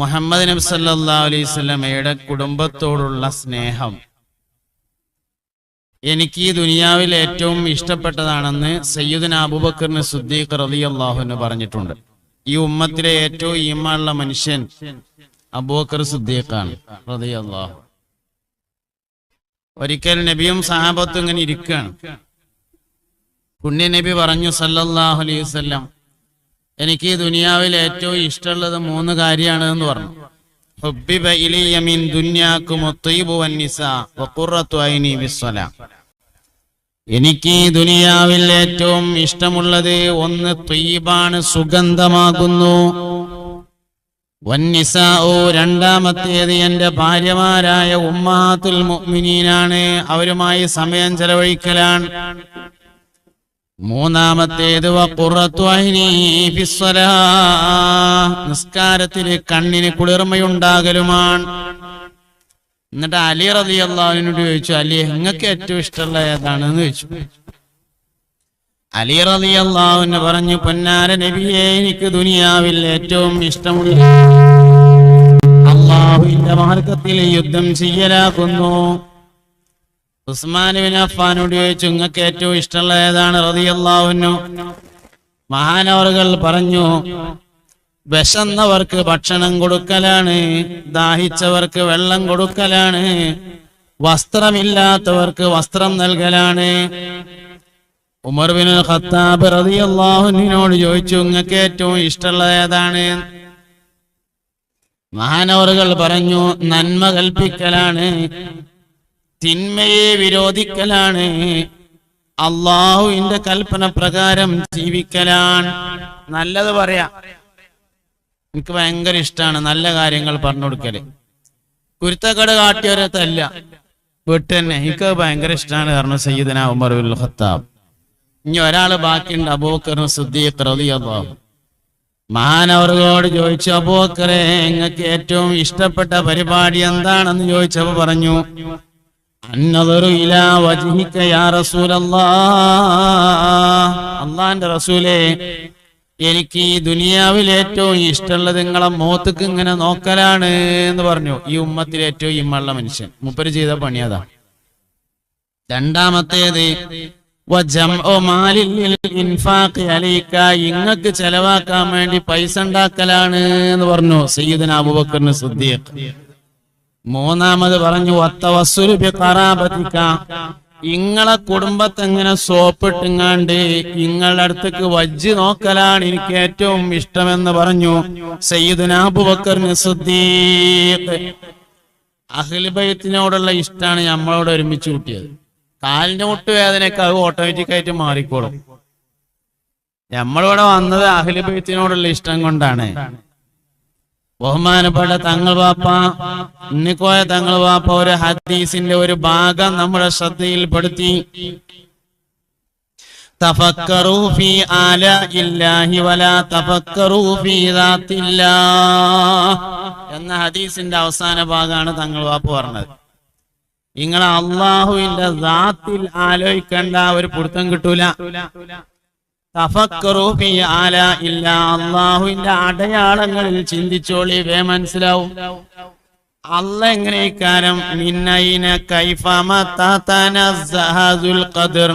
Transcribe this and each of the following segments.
മുഹമ്മദ് നബി സല്ലാ അലൈഹി സ്വലമയുടെ കുടുംബത്തോടുള്ള സ്നേഹം. എനിക്ക് ഈ ദുനിയാവിൽ ഏറ്റവും ഇഷ്ടപ്പെട്ടതാണെന്ന് സയ്യിദുന അബൂബക്കറിന് സുദ്ദീഖ് റലി അൻഹു പറഞ്ഞിട്ടുണ്ട്. ഈ ഉമ്മത്തിലെ ഏറ്റവും ഈമാനുള്ള മനുഷ്യൻ അബൂബക്കർ സുദ്ദീഖാണ് റലി അള്ളാഹു ഒരിക്കൽ നബിയും സഹാബത്തും ഇങ്ങനെ ഇരിക്കുകയാണ്. പുണ്യ നബി പറഞ്ഞു സല്ലല്ലാഹു അലൈഹി വസല്ലം എനിക്ക് ദുനിയാവിൽ ഏറ്റവും ഇഷ്ടമുള്ളത് മൂന്ന് കാര്യമാണ് എന്ന് പറഞ്ഞു. ഹുബ്ബിബ ഇലയ്യ മിൻ ദുന്യാക്കും അത്വയ്യിബു വന്നിസാ വഖുറത്തു ഐനി ബിസ്സലാ എനിക്ക് ദുനിയാവിൽ ഏറ്റവും ഇഷ്ടമുള്ളത് ഒന്ന് തൊയ്യബാണ് സുഗന്ധമാകുന്നു. വന്നിസാഉ രണ്ടാമത്തേത് എന്റെ ഭാര്യമാരായ ഉമ്മാത്തുൽ മുഅ്മിനീനാണ്. അവരുമായി സമയം ചെലവഴിക്കലാണ്. മൂന്നാമത്തേത് നിസ്കാരത്തിന് കണ്ണിന് കുളിർമയുണ്ടാകലുമാണ്. എന്നിട്ട് അലി റതി അള്ളാഹുവിനോട് ചോദിച്ചു അലി നിങ്ങൾക്ക് ഏറ്റവും ഇഷ്ടമുള്ള ഏതാണെന്ന് ചോദിച്ചു. അലി റതി അള്ളാഹുവിന് പറഞ്ഞു പൊന്നാര നബിയെ എനിക്ക് ദുനിയാവിൽ ഏറ്റവും ഇഷ്ടമുള്ള അള്ളാഹുവിന്റെ മാർഗത്തിൽ യുദ്ധം ചെയ്യലാകുന്നു ഉസ്മാൻ ബിൻ അഫ്ഫാനോട് ചോദിച്ചു നിങ്ങൾക്ക് ഏറ്റവും ഇഷ്ടമുള്ള ഏതാണ്? റതിയല്ലാവുന്നു മഹാനവറുകൾ പറഞ്ഞു വിശന്നവർക്ക് ഭക്ഷണം കൊടുക്കലാണ് ദാഹിച്ചവർക്ക് വെള്ളം കൊടുക്കലാണ് വസ്ത്രമില്ലാത്തവർക്ക് വസ്ത്രം നൽകലാണ്. ഉമർ ബിൻ ഖത്താബ് റതിയല്ലാഹുവിനോട് ചോദിച്ചു നിങ്ങൾക്ക് ഏറ്റവും ഇഷ്ടമുള്ള ഏതാണ്? മഹാനവറുകൾ പറഞ്ഞു നന്മ കൽപ്പിക്കലാണ് തിന്മയെ വിരോധിക്കലാണ്. അള്ളാഹുവിന്റെ കൽപ്പന പ്രകാരം ജീവിക്കലാണ്. നല്ലത് പറയാ. എനിക്ക് ഭയങ്കര ഇഷ്ടമാണ് നല്ല കാര്യങ്ങൾ പറഞ്ഞു കൊടുക്കൽ. കുരുത്തക്കട കാട്ടിയവരത്തല്ല. വീട്ട് തന്നെ എനിക്ക് ഭയങ്കര ഇഷ്ടമാണ് കാരണം സയ്യിദന ഉമർ ഉൽ ഖത്താബ്. ഇനി ഒരാൾ ബാക്കിയുണ്ട്. അബൂക്കർ സുദ്ദീഖ് മഹാനവറുകളോട് ചോദിച്ചു അബൂക്കറെ നിങ്ങൾക്ക് ഏറ്റവും ഇഷ്ടപ്പെട്ട പരിപാടി എന്താണെന്ന് ചോദിച്ചപ്പോ പറഞ്ഞു അള്ളാന്റെ റസൂലേ എനിക്ക് ഈ ദുനിയാവിൽ ഏറ്റവും ഇഷ്ടമുള്ളത് നിങ്ങളെ മോത്തക്ക് ഇങ്ങനെ നോക്കലാണ് എന്ന് പറഞ്ഞു. ഈ ഉമ്മത്തിൽ ഏറ്റവും ഇമ്മുള്ള മനുഷ്യൻ. മുപ്പര് ചെയ്ത പണി അതാ. രണ്ടാമത്തേത് ഇങ്ങക്ക് ചെലവാക്കാൻ വേണ്ടി പൈസ ഉണ്ടാക്കലാണ് എന്ന് പറഞ്ഞു. സയ്യിദന അബുബക്കറിന് സുദ്ദീഖ്. മൂന്നാമത് പറഞ്ഞു ഇങ്ങളെ കുടുംബത്തെങ്ങനെ സോപ്പിട്ടിങ്ങാണ്ട് ഇങ്ങളുടെ അടുത്തേക്ക് വജ്ജ് നോക്കലാണ് എനിക്ക് ഏറ്റവും ഇഷ്ടമെന്ന് പറഞ്ഞു. സയ്യിദുന അബൂബക്കറിന് സുദ്ദീഖ്. അഖിൽബൈത്തിനോടുള്ള ഇഷ്ടമാണ് നമ്മളോട് ഒരുമിച്ച് കൂട്ടിയത്. കാലിന്റെ മുട്ട് വേദനയൊക്കെ അത് ഓട്ടോമാറ്റിക് ആയിട്ട് മാറിക്കോളും. നമ്മളിവിടെ വന്നത് അഖിൽബൈത്തിനോടുള്ള ഇഷ്ടം കൊണ്ടാണ്. ബഹുമാനപ്പെട്ട തങ്ങൾ വാപ്പ ഇന്നിക്കോയ തങ്ങൾ വാപ്പ ഒരു ഹദീസിന്റെ ഒരു ഭാഗം നമ്മുടെ ശ്രദ്ധയിൽപ്പെടുത്തി. വലാ തഫക്കറൂ ഫീ ദാത്തില്ലാഹ് എന്ന ഹദീസിന്റെ അവസാന ഭാഗമാണ് തങ്ങൾ വാപ്പ് പറഞ്ഞത്. നിങ്ങൾ അള്ളാഹുവിന്റെ ദാത്തിൽ ആലോചിക്കേണ്ട ഒരു പൊരുത്തം കിട്ടൂല. അള്ളാഹുവിന്റെ അടയാളങ്ങളിൽ ചിന്തിച്ചോളി വേ മനസ്സിലാവും. അല്ല എങ്ങനെ ഇക്കാരം മിന്നൈന കൈഫ മതാ തനസ്സഹസുൽ ഖദർ.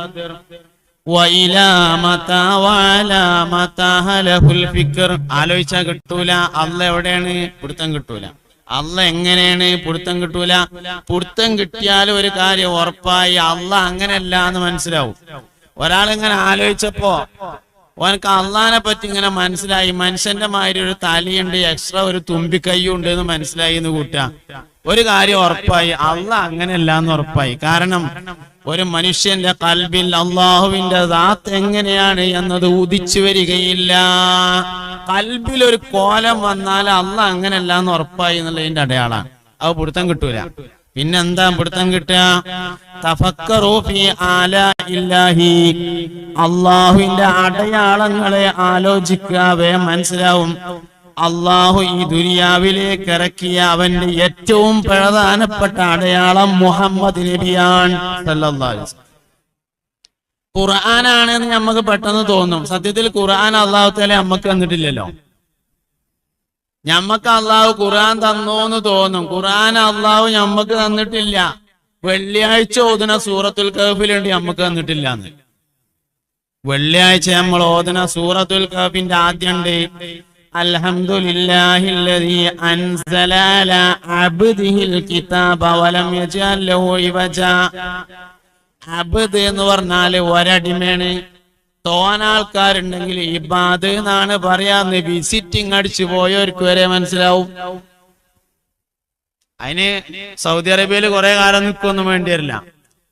ആലോചിച്ചാ കിട്ടൂല. അല്ല എവിടെയാണ്? പിടുത്തം കിട്ടൂല. അല്ല എങ്ങനെയാണ്? പിടുത്തം കിട്ടൂല. പിടുത്തം കിട്ടിയാലും ഒരു കാര്യം ഉറപ്പായി. അല്ല അങ്ങനെയല്ല എന്ന് മനസ്സിലാവും. ഒരാളിങ്ങനെ ആലോചിച്ചപ്പോ ഓനക്ക് അള്ളഹാനെ പറ്റി ഇങ്ങനെ മനസ്സിലായി. മനുഷ്യന്റെ മാതിരി ഒരു തലയുണ്ട് എക്സ്ട്രാ ഒരു തുമ്പിക്കൈയും ഉണ്ട് എന്ന് മനസ്സിലായി എന്ന് കൂട്ടാ ഒരു കാര്യം ഉറപ്പായി അള്ള അങ്ങനെയല്ല എന്ന് ഉറപ്പായി. കാരണം ഒരു മനുഷ്യന്റെ കൽബിൽ അള്ളാഹുവിന്റെ ദാത്ത് എങ്ങനെയാണ് എന്നത് ഉദിച്ചു വരികയില്ല. കൽബിൽ ഒരു കോലം വന്നാൽ അള്ള അങ്ങനെയല്ല എന്ന് ഉറപ്പായി എന്നുള്ളതിന്റെ അടയാളാണ് അത് പിടുത്തം കിട്ടൂല. പിന്നെന്താ പിടുത്തം കിട്ടുക? തഫക്കറൂ ഫീ ആലാഇല്ലാഹി അള്ളാഹുവിന്റെ അടയാളങ്ങളെ ആലോചിക്കുക വേ മനസ്സിലാവും. അള്ളാഹു ഈ ദുനിയാവിലേക്ക് ഇറക്കിയ അവന്റെ ഏറ്റവും പ്രധാനപ്പെട്ട അടയാളം മുഹമ്മദ് നബിയാൻ. ഖുർആനാണെന്ന് നമുക്ക് പെട്ടെന്ന് തോന്നും. സത്യത്തിൽ ഖുർആൻ അള്ളാഹു തല നമുക്ക് തന്നിട്ടില്ലല്ലോ. ഞമ്മക്ക് അള്ളാഹു ഖുർആൻ തന്നോന്ന് തോന്നും. ഖുറാൻ അള്ളാഹു ഞമ്മക്ക് തന്നിട്ടില്ല. വെള്ളിയാഴ്ച ഓതുന സൂറത്തുൽ കഹഫിലുണ്ട് ഞമ്മക്ക് തന്നിട്ടില്ല എന്ന് വെള്ളിയാഴ്ച നമ്മൾ ഓതുന സൂറത്തുൽ കഹഫിന്റെ ആദ്യണ്ട്. അൽഹംദുലില്ലാഹില്ലദീ അൻസല അബ്ദിഹിൽ കിതാബ വലം അബ്ദ് എന്ന് പറഞ്ഞാൽ ഒരടിമയാണ്. തോനാൾക്കാരുണ്ടെങ്കിൽ ഇബാദ് എന്നാണ് പറയാന്ന് വിസിറ്റിംഗ് അടിച്ചു പോയവർക്ക് വരെ മനസ്സിലാവും. അതിന് സൗദി അറേബ്യയിൽ കുറെ കാലം നിൽക്കൊന്നും വേണ്ടി വരില്ല.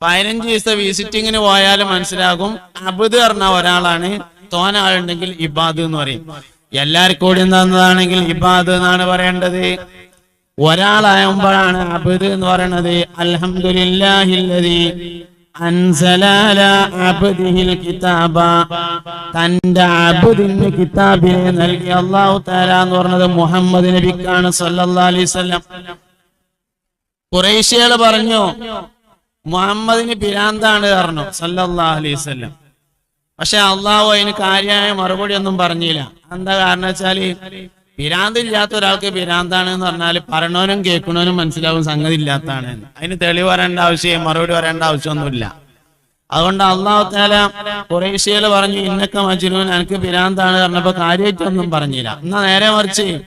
പതിനഞ്ച് ദിവസത്തെ വിസിറ്റിങ്ങിന് പോയാലും മനസ്സിലാകും. അബുദ് പറഞ്ഞ ഒരാളാണ്. തോന ആളുണ്ടെങ്കിൽ ഇബാദ് എന്ന് പറയും. എല്ലാവർക്കും കൂടി തന്നതാണെങ്കിൽ ഇബാദ് എന്നാണ് പറയേണ്ടത്. ഒരാളാകുമ്പോഴാണ് അബുദ് എന്ന് പറയണത്. അൽഹംദുലില്ലാഹില്ലദീ. അൻസല അലാ അബ്ദിഹിൽ കിതാബ തന്റെ അബുദിന് കിതാബിനെ നൽകി അള്ളാഹു താല എന്ന് പറഞ്ഞത് മുഹമ്മദ് നബിക്കാണ് സല്ലല്ലാ അലൈഹി വസല്ലം. കുറേശ്യകൾ പറഞ്ഞു മുഹമ്മദിന് പിരാന്താണ് പറഞ്ഞു സല്ലല്ലാ അലൈഹി വസല്ലം. പക്ഷെ അള്ളാഹു അതിന് കാര്യമായ മറുപടി ഒന്നും പറഞ്ഞില്ല. എന്താ കാരണം വെച്ചാൽ പിരാന്തില്ലാത്ത ഒരാൾക്ക് പിരാന്താണ് എന്ന് പറഞ്ഞാൽ പറഞ്ഞവനും കേൾക്കണവനും മനസ്സിലാവും സംഗതി ഇല്ലാത്താണ്. അതിന് തെളിവ് വരേണ്ട ആവശ്യം മറുപടി വരേണ്ട ആവശ്യമൊന്നുമില്ല. അതുകൊണ്ട് അള്ളാഹുത്താല കുറേശ്യയിൽ പറഞ്ഞു ഇന്നൊക്കെ മജ്നൂൻ എനിക്ക് പിരാന്താണ് പറഞ്ഞപ്പോ കാര്യമായിട്ടൊന്നും പറഞ്ഞില്ല. എന്നാ നേരെ മറിച്ച്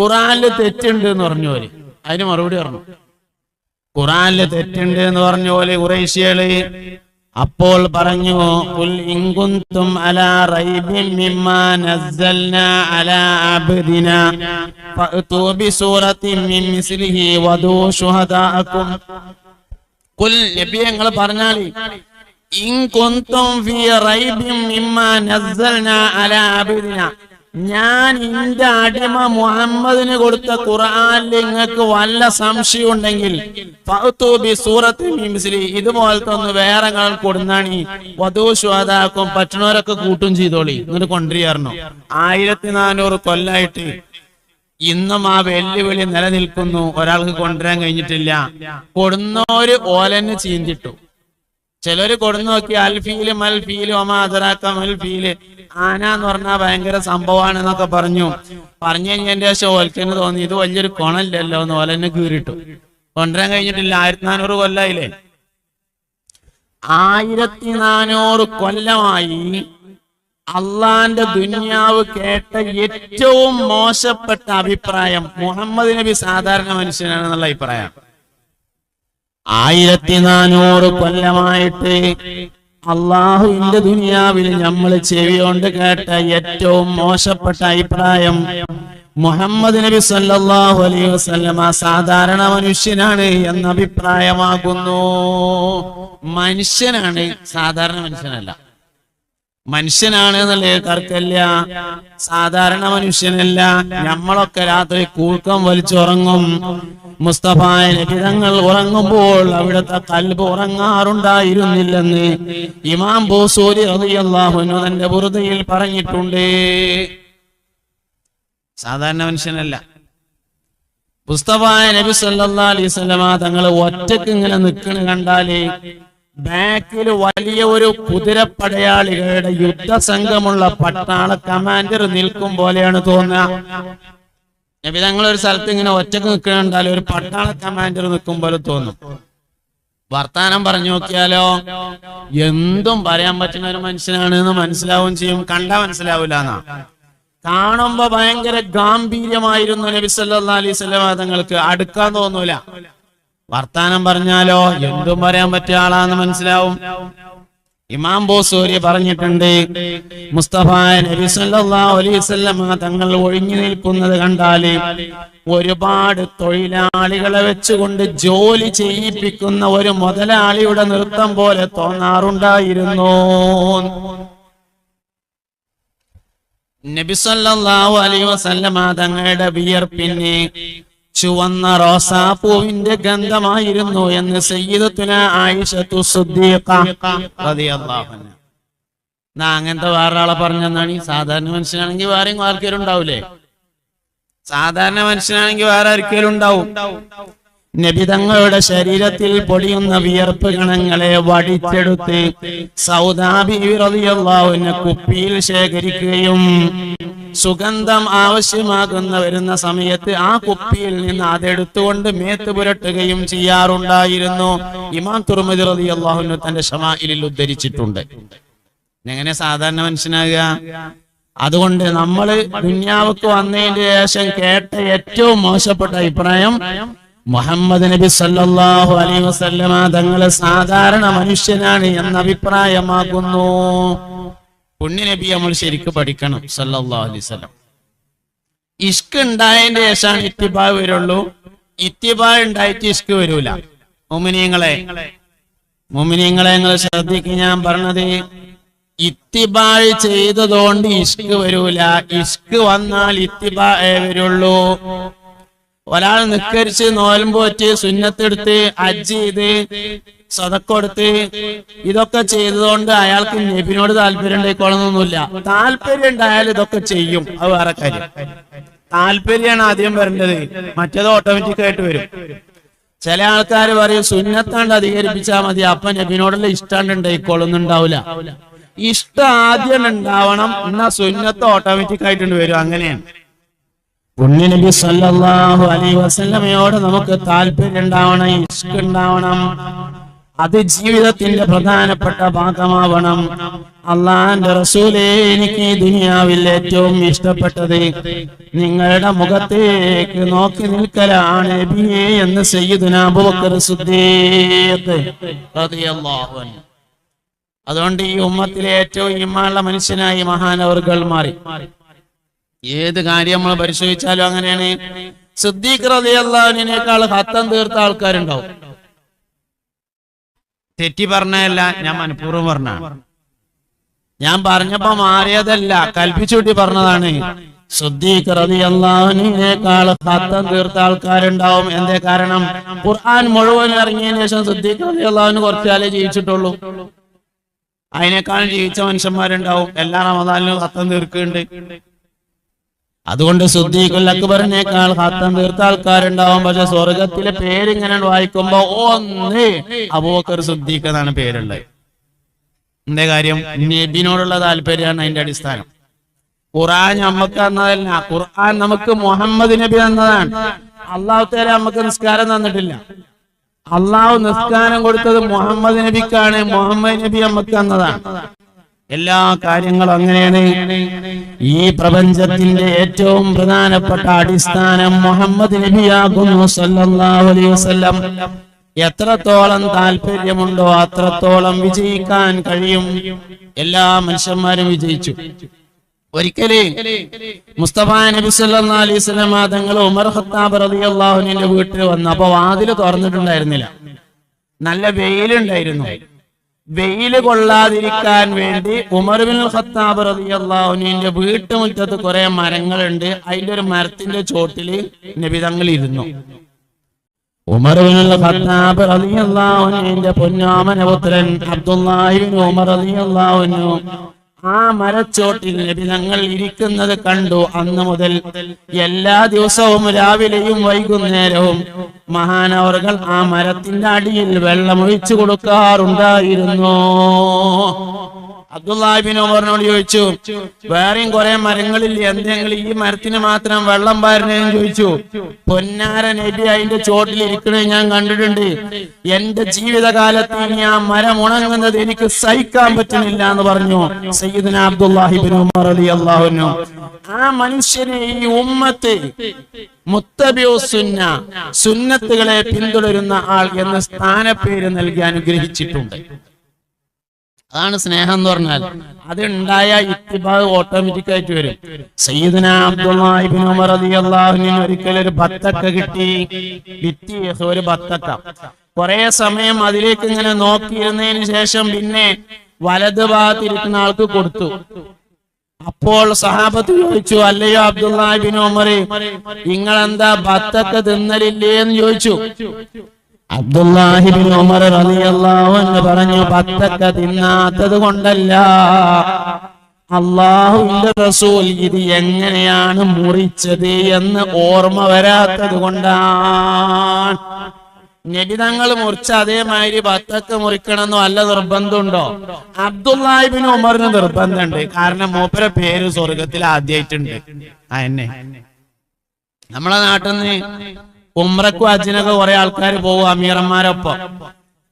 ഖുറാനിൽ തെറ്റുണ്ട് എന്ന് പറഞ്ഞു പോലെ അതിന് മറുപടി പറഞ്ഞു. ഖുറാനിൽ തെറ്റുണ്ട് എന്ന് പറഞ്ഞ പോലെ കുറേശ്യകൾ അപ്പോൾ പറഞ്ഞു "ഖുൽ ഇൻ കുന്തും അലാ മിമ്മാ നസ്സൽനാ അലാ അബ്ദിനാ ഫഅ്തു ബിസൂറത്തിൻ മിൻ മിസ്ലിഹി വദൂ ശുഹദാഅക്കും കുൽ നബി ഞങ്ങൾ പറഞ്ഞാൽ ഇൻ കുന്തും ഫീ മിമ്മാ നസ്സൽനാ അലാ അബ്ദിനാ. ഞാൻ എന്റെ അടിമ മുഹമ്മദിന് കൊടുത്ത ഖുർആനിൽ നിങ്ങൾക്ക് വല്ല സംശയം ഉണ്ടെങ്കിൽ ഇതുപോലത്തെ ഒന്ന് വേറെ നിങ്ങൾ കൊടുന്നാണി. വധു ശ്വാതാക്കും പറ്റണവരൊക്കെ കൂട്ടും ചെയ്തോളി. എന്നിട്ട് കൊണ്ടുവരണം ആയിരത്തി നാനൂറ് കൊല്ലായിട്ട് ഇന്നും ആ വെല്ലുവിളി നിലനിൽക്കുന്നു. ഒരാൾക്ക് കൊണ്ടുവരാൻ കഴിഞ്ഞിട്ടില്ല. കൊടുന്നോര് ഓലന് ചീന്തിട്ടു. ചിലര് കൊടുന്നു നോക്കി അൽഫീൽ മൽഫീൽ ഒമാ മൽഫീൽ ആന എന്ന് പറഞ്ഞാൽ ഭയങ്കര സംഭവമാണ് എന്നൊക്കെ പറഞ്ഞു പറഞ്ഞു കഴിഞ്ഞതിന്റെ ശേഷം ഓൽക്കന്നെ തോന്നി ഇത് വലിയൊരു കൊണല്ലല്ലോ എന്ന് ഓലന്നെ കീറിട്ടു കൊണ്ടുവരാൻ കഴിഞ്ഞിട്ടില്ല ആയിരത്തി നാനൂറ് കൊല്ലായില്ലേ? ആയിരത്തി നാനൂറ് കൊല്ലമായി അള്ളാന്റെ ദുന്യാവ് കേട്ട ഏറ്റവും മോശപ്പെട്ട അഭിപ്രായം മുഹമ്മദ് നബി സാധാരണ മനുഷ്യനാണെന്നുള്ള അഭിപ്രായം. ആയിരത്തി നാനൂറ് കൊല്ലമായിട്ട് അള്ളാഹുവിന്റെ ദുനിയാവിൽ നമ്മൾ ചെവിയോണ്ട് കേട്ട ഏറ്റവും മോശപ്പെട്ട അഭിപ്രായം മുഹമ്മദ് നബി സല്ലാഹു അലൈഹി വസല്ലമ സാധാരണ മനുഷ്യനാണ് എന്ന അഭിപ്രായമാകുന്നു. മനുഷ്യനാണ് സാധാരണ മനുഷ്യനല്ല. മനുഷ്യനാണ് എന്നുള്ള കർക്കല്ല സാധാരണ മനുഷ്യനല്ല. നമ്മളൊക്കെ രാത്രി കൂക്കം വലിച്ചുറങ്ങും. മുസ്തഫായ തങ്ങൾ ഉറങ്ങുമ്പോൾ അവിടുത്തെ കൽബ് ഉറങ്ങാറുണ്ടായിരുന്നില്ലെന്ന് ഇമാം ബോസൂരി റളിയല്ലാഹുവിനു തന്റെ ബുറുദയിൽ പറഞ്ഞിട്ടുണ്ട്. സാധാരണ മനുഷ്യനല്ല. മുസ്തഫായ നബി സല്ലാ അലൈഹി വസല്ലമ തങ്ങൾ ഒറ്റയ്ക്ക് ഇങ്ങനെ നിൽക്കണ കണ്ടാലേ ബാക്കിൽ വലിയ ഒരു കുതിരപ്പടയാളികളുടെ യുദ്ധസംഘമുള്ള പട്ടാള കമാൻഡർ നിൽക്കും പോലെയാണ് തോന്നുക. നബി തങ്ങൾ ഒരു സ്ഥലത്ത് ഇങ്ങനെ ഒറ്റയ്ക്ക് നിൽക്കണ കണ്ടാൽ ഒരു പട്ടാള കമാൻഡർ നിൽക്കും പോലെ തോന്നും. വർത്താനം പറഞ്ഞു നോക്കിയാലോ? എന്തും പറയാൻ പറ്റുന്ന ഒരു മനുഷ്യനാണ് എന്ന് മനസ്സിലാവും ചെയ്യും. കണ്ടാ മനസ്സിലാവില്ല എന്നാ. കാണുമ്പോ ഭയങ്കര ഗാംഭീര്യമായിരുന്നു നബി സല്ലല്ലാഹു അലൈഹി തങ്ങൾക്ക്. അടുക്കാൻ തോന്നൂല. വർത്താനം പറഞ്ഞാലോ? എന്തും പറയാൻ പറ്റിയ ആളാന്ന് മനസ്സിലാവും. ഇമാം ബോസൂരി പറഞ്ഞിട്ടുണ്ട് മുസ്തഫ നബി സല്ലല്ലാഹു അലൈഹി തങ്ങൾ ഒഴിഞ്ഞു നിൽക്കുന്നത് കണ്ടാൽ ഒരുപാട് തൊഴിലാളികളെ വെച്ചുകൊണ്ട് ജോലി ചെയ്യിപ്പിക്കുന്ന ഒരു മുതലാളിയുടെ നൃത്തം പോലെ തോന്നാറുണ്ടായിരുന്നു. നബി സല്ലല്ലാഹു അലൈഹി തങ്ങളുടെ വിയർപ്പിന് ചുവന്ന റോസാപ്പൂവിന്റെ ഗന്ധമായിരുന്നു എന്ന് സയ്യിദത്തുന ആയിഷത്തു സുദ്ദീഖ റളിയല്ലാഹു അൻഹ. നാ അങ്ങനത്തെ വേറെ പറഞ്ഞാണ് പറഞ്ഞെന്നാണ് ഈ സാധാരണ മനുഷ്യനാണെങ്കിൽ വേറെയും ആർക്കെങ്കിലും ഉണ്ടാവൂലേ സാധാരണ മനുഷ്യനാണെങ്കിൽ വേറെ ആർക്കെങ്കിലും ഉണ്ടാവും. നബിതങ്ങളുടെ ശരീരത്തിൽ പൊടിയുന്ന വിയർപ്പ് ഗണങ്ങളെ വടിച്ചെടുത്ത് സൗദാബി റളിയല്ലാഹുവിനെ കുപ്പിയിൽ ശേഖരിക്കുകയും സുഗന്ധം ആവശ്യമാകുന്ന വരുന്ന സമയത്ത് ആ കുപ്പിയിൽ നിന്ന് അതെടുത്തുകൊണ്ട് മേത്ത് പുരട്ടുകയും ചെയ്യാറുണ്ടായിരുന്നു. ഇമാം തുറമതി റതി അള്ളാഹുനു തന്റെ ഷമായിലിൽ ഉദ്ധരിച്ചിട്ടുണ്ട്. എങ്ങനെ സാധാരണ മനുഷ്യനാകുക? അതുകൊണ്ട് നമ്മൾ ദുന്യാവക്ക് വന്നതിന് ശേഷം കേട്ട ഏറ്റവും മോശപ്പെട്ട അഭിപ്രായം മുഹമ്മദ് നബി സല്ലാഹു അലൈ വസല്ലമ തങ്ങളെ സാധാരണ മനുഷ്യനാണ് എന്ന അഭിപ്രായമാകുന്നു. പുണ്യ നബി നമ്മൾ ശരിക്കും പഠിക്കണം സല്ലല്ലാഹു അലൈഹി വസല്ലം. ഇഷ്ക് ഉണ്ടായതിന്റെ ശേഷമാണ് ഇത്തിബാ വരുള്ളൂ. ഇത്തിബാ ഉണ്ടായിട്ട് ഇഷ്ക് വരൂല. മുമിനിയങ്ങളെ മുമിനിയങ്ങളെ നിങ്ങൾ ശ്രദ്ധിക്കുക ഞാൻ പറഞ്ഞത്. ഇത്തിബാ ചെയ്തതുകൊണ്ട് ഇഷ്ക് വരൂല. ഇഷ്ക് വന്നാൽ ഇത്തിബാ വരുള്ളൂ. ഒരാൾ നിക്കരിച്ച് നോൽമ്പോറ്റ് സുന്നത്തെടുത്ത് അജ് ചെയ്ത് സതക്കൊടുത്ത് ഇതൊക്കെ ചെയ്തതുകൊണ്ട് അയാൾക്ക് നബിനോട് താല്പര്യം ഉണ്ടായിക്കോളണമെന്നൊന്നുമില്ല താല്പര്യം ഉണ്ടായാൽ ഇതൊക്കെ ചെയ്യും. അത് വേറെ കാര്യം. താല്പര്യമാണ് ആദ്യം വരേണ്ടത്. മറ്റേത് ഓട്ടോമാറ്റിക് ആയിട്ട് വരും. ചില ആൾക്കാർ പറയും സുന്നത്താണ്ട് അധികരിപ്പിച്ചാൽ മതി. അപ്പൊ നബിനോടുള്ള ഇഷ്ടാണ്ട് ഉണ്ടായിക്കോളുന്നുണ്ടാവില്ല. ഇഷ്ടം ആദ്യം ഉണ്ടാവണം. എന്നാ സുന്നത്ത് ഓട്ടോമാറ്റിക് ആയിട്ടുണ്ട് വരും. അങ്ങനെയാണ്. പുണ്യ നബി സല്ലല്ലാഹു അലൈഹി വസല്ലമയോട് നമുക്ക് താല്പര്യം ഉണ്ടാവണം ഇഷ്ടം ഉണ്ടാവണം അത് ജീവിതത്തിന്റെ പ്രധാനപ്പെട്ട ഭാഗമാവണം. അള്ളാന്റെ റസൂലേ എനിക്ക് ദുനിയാവിൽ ഏറ്റവും ഇഷ്ടപ്പെട്ടത് നിങ്ങളുടെ മുഖത്തേക്ക് നോക്കി നിൽക്കലാണ് എന്ന് അതുകൊണ്ട് ഈ ഉമ്മത്തിലെ ഏറ്റവും ഇമ്മാനുള്ള മനുഷ്യനായി മഹാനവർകൾ മാറി. ഏത് കാര്യം നമ്മൾ പരിശോധിച്ചാലും അങ്ങനെയാണ്. സിദ്ദീഖ് റളിയല്ലാഹുവിനേക്കാൾ ഹത്തം തീർത്ത ആൾക്കാരുണ്ടാവും. തെറ്റി പറഞ്ഞതല്ല ഞാൻ മനഃപൂർവം പറഞ്ഞ ഞാൻ പറഞ്ഞപ്പോ മാറിയതല്ല കൽപ്പിച്ചുകൂട്ടി പറഞ്ഞതാണ്. സിദ്ദീഖ് റളിയല്ലാഹുവിനേക്കാൾ ഹത്തം തീർത്ത ആൾക്കാരുണ്ടാവും. എന്തേ കാരണം? ഖുർആൻ മുഴുവൻ ഇറങ്ങിയതിനു ശേഷം സിദ്ദീഖ് കുറച്ചാലേ ജീവിച്ചിട്ടുള്ളൂ. അതിനേക്കാളും ജീവിച്ച മനുഷ്യന്മാരുണ്ടാവും. എല്ലാ റമദാനിലും ഹത്തം തീർക്കുന്നുണ്ട്. അതുകൊണ്ട് സുദ്ദീഖുൽ അക്ബറിനേക്കാൾ ഹത്തം തീർത്ത ആൾക്കാരുണ്ടാവും. പക്ഷെ സ്വർഗത്തിലെ പേരിങ്ങനെ വായിക്കുമ്പോ ഒന്ന് അബൂബക്കർ സുദ്ദീഖ് എന്നാണ് പേരുള്ളത്. എന്തേ കാര്യം? നബിനോടുള്ള താല്പര്യമാണ് അതിന്റെ അടിസ്ഥാനം. ഖുർആൻ നമുക്ക് തന്നതല്ല. ഖുർആൻ നമുക്ക് മുഹമ്മദ് നബി തന്നതാണ്. അള്ളാഹു തേല നമുക്ക് നിസ്കാരം തന്നിട്ടില്ല. അള്ളാഹു നിസ്കാരം കൊടുത്തത് മുഹമ്മദ് നബിക്കാണ്. മുഹമ്മദ് നബി നമുക്ക് തന്നതാണ്. എല്ലാ കാര്യങ്ങളും അങ്ങനെയാണ്. ഈ പ്രപഞ്ചത്തിന്റെ ഏറ്റവും പ്രധാനപ്പെട്ട അടിസ്ഥാനം മുഹമ്മദ് നബിയാകുന്നു അലൈഹി വസല്ലം. എത്രത്തോളം താല്പര്യമുണ്ടോ അത്രത്തോളം വിജയിക്കാൻ കഴിയും. എല്ലാ മനുഷ്യന്മാരും വിജയിച്ചു. ഒരിക്കലേ മുസ്തഫ നബി സല്ലല്ലാഹു അലൈഹി തങ്ങൾ ഉമർ ഖത്താബ് റളിയല്ലാഹുവിന്റെ വീട്ടിൽ വന്നു. അപ്പൊ വാതിൽ തുറന്നിട്ടുണ്ടായിരുന്നില്ല. നല്ല വെയിലുണ്ടായിരുന്നു. വെയിൽ കൊള്ളാതിരിക്കാൻ വേണ്ടി ഉമർ ബിൻ ഖത്താബ് റളിയല്ലാഹുവിന്റെ വീട്ടുമുറ്റത്ത് കുറെ മരങ്ങളുണ്ട്. അതിന്റെ ഒരു മരത്തിന്റെ ചോട്ടിൽ നബി തങ്ങൾ ഇരുന്നു ഉമർ ബിൻ ഖത്താബ് റളിയല്ലാഹുവിന്റെ പൊന്നാമന പുത്രൻ അബ്ദുല്ലാഹിബിൻ ഉമർ റളിയല്ലാഹു ആ മരച്ചോട്ടിൽ നബി തങ്ങൾ ഇരിക്കുന്നത് കണ്ടു അന്ന് മുതൽ എല്ലാ ദിവസവും രാവിലെയും വൈകുന്നേരവും മഹാനവറുകൾ ആ മരത്തിന്റെ അടിയിൽ വെള്ളമൊഴിച്ചു കൊടുക്കാറുണ്ടായിരുന്നു. അബ്ദുല്ലാഹിബിൻ ചോദിച്ചു വേറെയും കുറെ മരങ്ങളിൽ എന്തെങ്കിലും ഈ മരത്തിന് മാത്രം വെള്ളം പാരണേന്ന് ചോദിച്ചു. പൊന്നാര നബി അതിന്റെ ചോട്ടിൽ ഇരിക്കണേ ഞാൻ കണ്ടിട്ടുണ്ട്. എന്റെ ജീവിതകാലത്ത് ഇനി ആ മരം ഉണങ്ങുന്നത് എനിക്ക് സഹിക്കാൻ പറ്റുന്നില്ല എന്ന് പറഞ്ഞു സയ്യിദിന അബ്ദുല്ലാഹിബിൻ ഉമർ അലി അള്ളാഹുനു ആ മനുഷ്യനെ ഈ ഉമ്മത്ത് മുത്തബിയോ സുന്ന സുന്നത്തുകളെ പിന്തുടരുന്ന ആൾ എന്ന സ്ഥാനപ്പേര് നൽകി അനുഗ്രഹിച്ചിട്ടുണ്ട്. അതാണ് സ്നേഹം എന്ന് പറഞ്ഞാൽ. അതുണ്ടായ ഉണ്ടായ ഓട്ടോമാറ്റിക് ആയിട്ട് വരും. സയ്യിദന അബ്ദുല്ലാഹിബ്നു ഉമർ റളിയല്ലാഹുവിന് ഒരിക്കൽ ഒരു ബത്തക്ക കിട്ടി. വിത്തി ഒരു ബത്തക്ക. കുറെ സമയം അതിലേക്ക് ഇങ്ങനെ നോക്കിയിരുന്നതിന് ശേഷം പിന്നെ വലത് ഭാഗത്തിരിക്കുന്ന ആൾക്ക് കൊടുത്തു. അപ്പോൾ സഹാബത്ത് ചോദിച്ചു അല്ലയോ അബ്ദുല്ലാഹിബിൻ ഉമർ നിങ്ങൾ എന്താ ബത്തക്ക തിന്നലില്ലേ? എന്ന് ചോദിച്ചു. അബ്ദുല്ലാഹിബിൻ ഉമർ റളിയല്ലാഹു അൻഹു പറഞ്ഞു ബത്തക്ക തിന്നാത്തത് കൊണ്ടല്ല. അള്ളാഹുവിന്റെ റസൂൽ ഇത് എങ്ങനെയാണ് മുറിച്ചത് എന്ന് ഓർമ്മ വരാത്തത് കൊണ്ടാണ്. ഞെടിതങ്ങൾ മുറിച്ച അതേമാതിരി പത്തൊക്കെ മുറിക്കണമെന്നോ അല്ല നിർബന്ധമുണ്ടോ? അബ്ദുല്ലാഹിബിന് ഉമറിന് നിർബന്ധമുണ്ട്. കാരണം മൂപ്പര പേര് സ്വർഗത്തിൽ ആദ്യമായിട്ടുണ്ട് അന്നെ നമ്മളെ നാട്ടിൽ നിന്ന് ഉമ്രക്കും അജിനൊക്കെ കുറെ ആൾക്കാർ പോകും അമീറന്മാരൊപ്പം.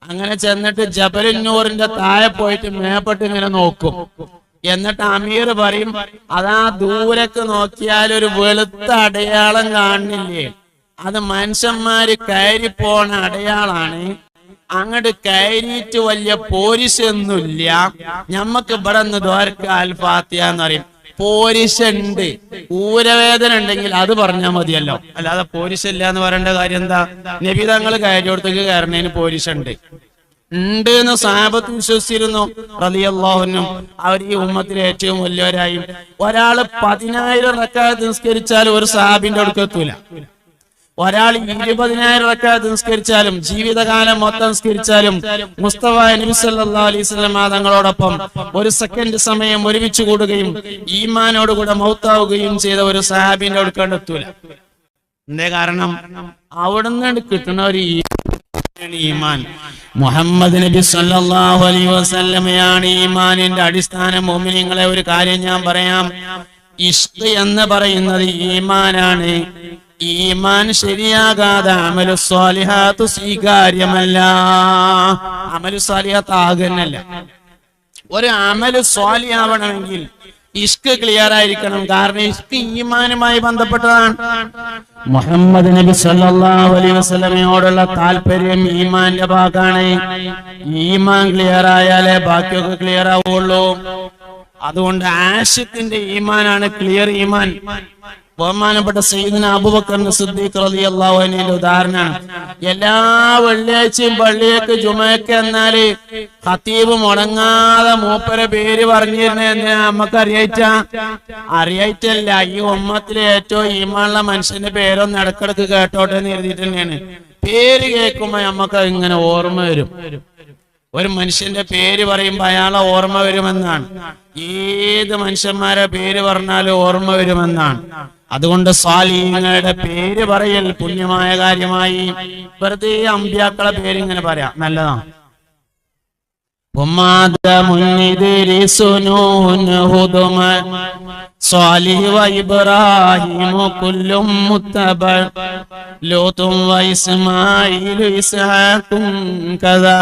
അങ്ങനെ ചെന്നിട്ട് ജബലുന്നൂറിന്റെ താഴെ പോയിട്ട് മേപ്പെട്ട് ഇങ്ങനെ നോക്കും. എന്നിട്ട് അമീർ പറയും അതാ ദൂരക്ക് നോക്കിയാൽ ഒരു വെളുത്ത അടയാളം കാണില്ലേ? അത് മനുഷ്യന്മാര് കയറി പോണ അടയാളാണ്. അങ്ങോട്ട് കയറിയിട്ട് വലിയ പോരിശൊന്നുമില്ല ഞമ്മക്ക് ഇവിടെ നിന്ന് ദ്വാരക്ക് അൽഫാത്തിയെന്ന് പറയും. പോരിശ ഉണ്ട് ഊരവേദന ഉണ്ടെങ്കിൽ അത് പറഞ്ഞാൽ മതിയല്ലോ. അല്ലാതെ പോരിശില്ല എന്ന് പറയേണ്ട കാര്യം എന്താ? നബിതങ്ങൾ കയറ്റോടത്തേക്ക് കയറണേന് പോരിശുണ്ട്. ഉണ്ട് എന്ന് സാബത്ത് വിശ്വസിച്ചിരുന്നു റലിയല്ലാഹുനും അവർ ഈ ഉമ്മത്തിലെ ഏറ്റവും വലിയവരായും. ഒരാൾ പതിനായിരം റക്കാത്ത് നിസ്കരിച്ചാൽ ഒരു സാബിന്റെ അടുക്ക് എത്തൂല ഒരാൾ ഇരുപതിനായിരം റക്കാത്ത് നിസ്കരിച്ചാലും ജീവിതകാലം മൊത്തം നിസ്കരിച്ചാലും മുസ്തഫ നബി സല്ലാ അലൈഹി വസല്ലം തങ്ങളോടൊപ്പം ഒരു സെക്കൻഡ് സമയം ഒരുമിച്ച് കൂടുകയും ഈമാനോട് ഈമാനോടുകൂടെ മൗത്താവുകയും ചെയ്ത ഒരു സഹാബിന്റെ അടുക്കണ്ട് എത്തൂല. എന്തേ കാരണം? അവിടുന്ന് കിട്ടുന്ന ഒരു ഈമാൻ. മുഹമ്മദ് നബി സല്ലല്ലാഹു അലൈഹി വസല്ലമയാണ് ഈമാനിന്റെ അടിസ്ഥാന. മോമിനിങ്ങളെ ഒരു കാര്യം ഞാൻ പറയാം. ഇഷ്ട് എന്ന് പറയുന്നത് ഈമാനാണ്. ഈമാൻ ശരിയാകാതെ അമലു സ്വാലിഹാത്ത് സ്വീകാര്യമല്ല. അമലു സ്വാലിഹാത്ത് ആകുന്നല്ല ഒരു അമലു സ്വാലിയാവണമെങ്കിൽ ഇഷ്ക് ക്ലിയർ ആയിരിക്കണം. കാരണം ഇഷ്ക് ഈമാനുമായി ബന്ധപ്പെട്ടതാണ്. മുഹമ്മദ് നബി സല്ലല്ലാഹു അലൈഹി വസല്ലമയോടുള്ള താല്പര്യം ഈമാന്റെ ഭാഗമാണ് ഈമാൻ ക്ലിയർ ആയാലേ ബാക്കിയൊക്കെ ക്ലിയർ ആവുള്ളൂ. അതുകൊണ്ട് ആഷിഖിന്റെ ഈമാനാണ് ക്ലിയർ ഈമാൻ. ബഹുമാനപ്പെട്ട സയ്യിദിന അബുബക്കറിന് സിദ്ദീഖ് റളിയല്ലാഹു അൻഹുവിന്റെ ഉദാഹരണമാണ് എല്ലാ വെള്ളിയാഴ്ചയും പള്ളിയൊക്കെ ജുമയൊക്കെ എന്നാൽ ഹത്തീബ് മുടങ്ങാതെ മൂപ്പരെ പേര് പറഞ്ഞിരുന്ന നമ്മക്ക് നമുക്ക് അറിയായിട്ട അറിയായിട്ടല്ല ഈ ഉമ്മത്തിലെ ഏറ്റവും ഈമാനുള്ള മനുഷ്യന്റെ പേരൊന്ന് ഇടക്കിടക്ക് കേട്ടോട്ടെ എന്ന് എഴുതിയിട്ട് തന്നെയാണ്. പേര് കേൾക്കുമ്പോ നമ്മക്ക് ഇങ്ങനെ ഓർമ്മ വരും. ഒരു മനുഷ്യന്റെ പേര് പറയുമ്പോ അയാളെ ഓർമ്മ വരുമെന്നാണ്. ഏത് മനുഷ്യന്മാരെ പേര് പറഞ്ഞാലും ഓർമ്മ വരുമെന്നാണ്. അതുകൊണ്ട് സ്വാലിങ്ങളുടെ പേര് പറയൽ പുണ്യമായ കാര്യമായി. വെറുതെ അമ്പ്യാക്കളെ പേര് ഇങ്ങനെ പറയാം. നല്ലതാണ് സ്വാലിഹ് വ ഇബ്രാഹിമു കുല്ലും മുത്തബ ലൂത്തും വ ഇസ്മായിലു ഇസ്ഹാഖും കദാ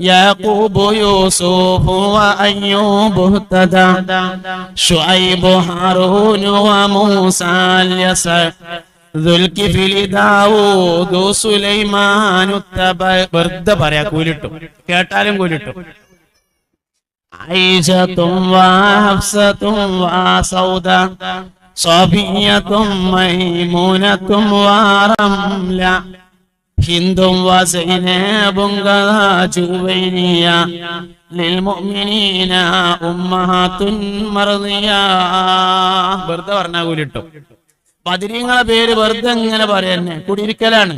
യാഖൂബു യൂസുഫു വ അയ്യൂബു തദാ ശുഐബു ഹാറൂനു വ മൂസാ അൽയസ പറയാ കൂലിട്ടു. കേട്ടാലും കൂലിട്ടു. ഐഷത്തും വാ സൗദ. മൈമൂനത്തും ഹിന്ദും ഉമ്മഹാത്തുൻ മർദിയ. വെറുതെ പറഞ്ഞാ കൂലിട്ടും. പതിരീങ്ങളെ പേര് വെറുതെ ഇങ്ങനെ പറയന്നെ കുടിയിരിക്കലാണ്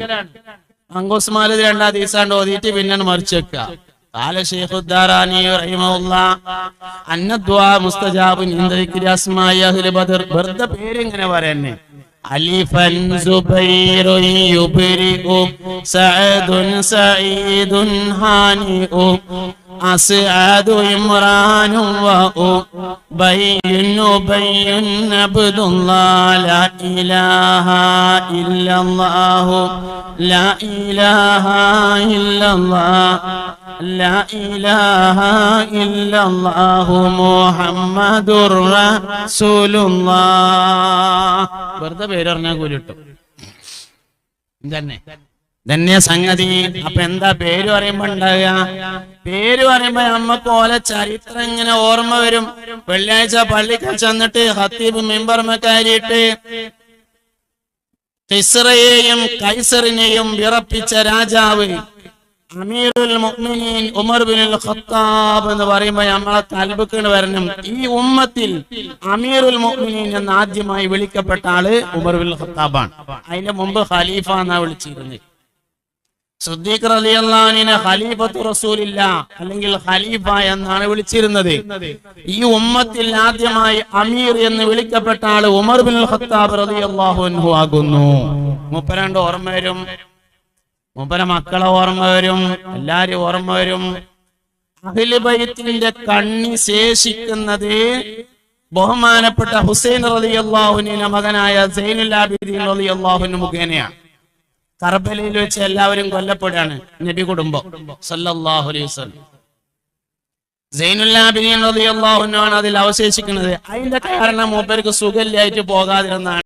അങ്കോസ്മാലത് രണ്ടാം ദിവസാണ്ട് ഓതിയിട്ട് പിന്നെ മറിച്ച് വെക്കുക قال شيخ الداراني رحمه الله أن الدعاء مستجاب عند ذكر أسماء أهل بدر വെറുതെ പേര് ഇങ്ങനെ പറയന്നെ അലിഫൻ സുബൈർ യുബ്രിഉ സഅദുൻ സഈദുൻ ഹാനിഉ അസ്അദു ഇമ്രാനു വഉ ബയ്യൻ ബയ്യൻ അബ്ദുല്ലാഹ് ലാ ഇലാഹ ഇല്ലല്ലാഹു ലാ ഇലാഹ ഇല്ലല്ലാഹ് لا إله إلا الله محمد رسول الله വെറുതെ പേര് പറഞ്ഞാൽ കൂലിട്ടു തന്നെ തന്നെ സംഗതി അപ്പൊ എന്താ പേര് പറയുമ്പോ ഉണ്ടാവുക? പേര് പറയുമ്പോ നമ്മക്ക് ഓലെ ചരിത്രം ഇങ്ങനെ ഓർമ്മ വരും. വെള്ളിയാഴ്ച പള്ളിക്ക് ചെന്നിട്ട് ഹത്തീബ് മെമ്പർമ കയറിയിട്ട് കിസ്റയെയും കൈസറിനെയും വിറപ്പിച്ച രാജാവ് അമീറുൽ മുഅ്മിനീൻ ഉമർ ബിൻ ഖത്താബ് എന്ന് പറയുമ്പോൾ നമ്മളെ തൽബുക്കിന് വരണം. ഈ ഉമ്മത്തിൽ അമീറുൽ മുഅ്മിനീൻ എന്ന് ആദ്യമായി വിളിക്കപ്പെട്ട ആൾ ഉമർ ബിൻ ഖത്താബാണ്. അതിന്റെ മുമ്പ് ഖലീഫ എന്നാ വിളിച്ചിരുന്നത്. സുദ്ദീഖ് അല്ലെങ്കിൽ ഖലീഫ എന്നാണ് വിളിച്ചിരുന്നത്. ഈ ഉമ്മത്തിൽ ആദ്യമായി അമീർ എന്ന് വിളിക്കപ്പെട്ട ആൾ ഉമർ ബിൻ ഖത്താബ് റളിയല്ലാഹു ആകുന്നു. മുപ്പരണ്ട് ഓർമ്മ വരും. മുപ്പര മക്കളെ ഓർമ്മ വരും. എല്ലാരും ഓർമ്മ വരും. അഖിലുബൈത്തിന്റെ കണ്ണി ശേഷിക്കുന്നത് ബഹുമാനപ്പെട്ട ഹുസൈൻ റളിയല്ലാഹുവിന്റെ മകനായ സൈനുൽ ആബിദീൻ അൻഹു മുഖേനയാണ്. കർബലയിൽ വെച്ച് എല്ലാവരും കൊല്ലപ്പെടുകയാണ് നബി കുടുംബം. സല്ലല്ലാഹു അലൈഹി അതിൽ അവശേഷിക്കുന്നത്. അതിന്റെ കാരണം മൂപ്പർക്ക് സുഖല്ലായിട്ട് പോകാതിരുന്നാണ്